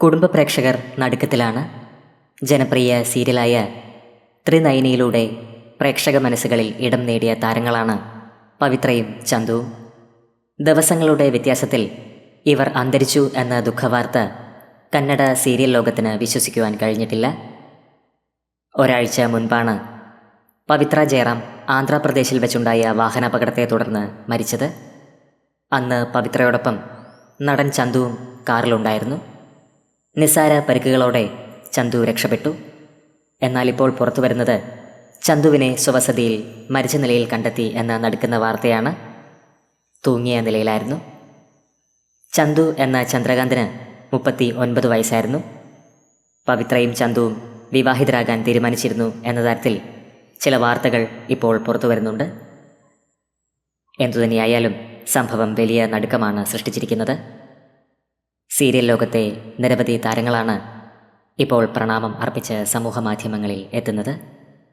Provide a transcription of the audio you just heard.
കുടുംബ പ്രേക്ഷകർ നടുക്കത്തിലാണ് ജനപ്രിയ സീരിയലായ ത്രിനയനിയിലൂടെ പ്രേക്ഷക മനസ്സുകളിൽ ഇടം നേടിയ താരങ്ങളാണ് പവിത്രയും ചന്തുവും. ദിവസങ്ങളുടെ വ്യത്യാസത്തിൽ ഇവർ അന്തരിച്ചു എന്ന ദുഃഖവാർത്ത കന്നഡ സീരിയൽ ലോകത്തിന് വിശ്വസിക്കുവാൻ കഴിഞ്ഞിട്ടില്ല. ഒരാഴ്ച മുൻപാണ് പവിത്ര ജയറാം ആന്ധ്രാപ്രദേശിൽ വെച്ചുണ്ടായ വാഹനാപകടത്തെ തുടർന്ന് മരിച്ചത്. അന്ന് പവിത്രയോടൊപ്പം നടൻ ചന്തുവും കാറിലുണ്ടായിരുന്നു. നിസ്സാര പരിക്കുകളോടെ ചന്തു രക്ഷപ്പെട്ടു. എന്നാൽ ഇപ്പോൾ പുറത്തു വരുന്നത് ചന്തുവിനെ സ്വവസതിയിൽ മരിച്ച നിലയിൽ കണ്ടെത്തി എന്ന നടുക്കുന്ന വാർത്തയാണ് തൂങ്ങിയ നിലയിലായിരുന്നു. ചന്തു എന്ന ചന്ദ്രകാന്തിന് മുപ്പത്തി ഒൻപത് വയസ്സായിരുന്നു. പവിത്രയും ചന്തുവും വിവാഹിതരാകാൻ തീരുമാനിച്ചിരുന്നു എന്ന തരത്തിൽ ചില വാർത്തകൾ ഇപ്പോൾ പുറത്തു വരുന്നുണ്ട് എന്തുതന്നെയായാലും സംഭവം വലിയ നടുക്കമാണ് സൃഷ്ടിച്ചിരിക്കുന്നത്. സീരിയൽ ലോകത്തെ നിരവധി താരങ്ങളാണ് ഇപ്പോൾ പ്രണാമം അർപ്പിച്ച് സമൂഹ മാധ്യമങ്ങളിൽ എത്തുന്നത്.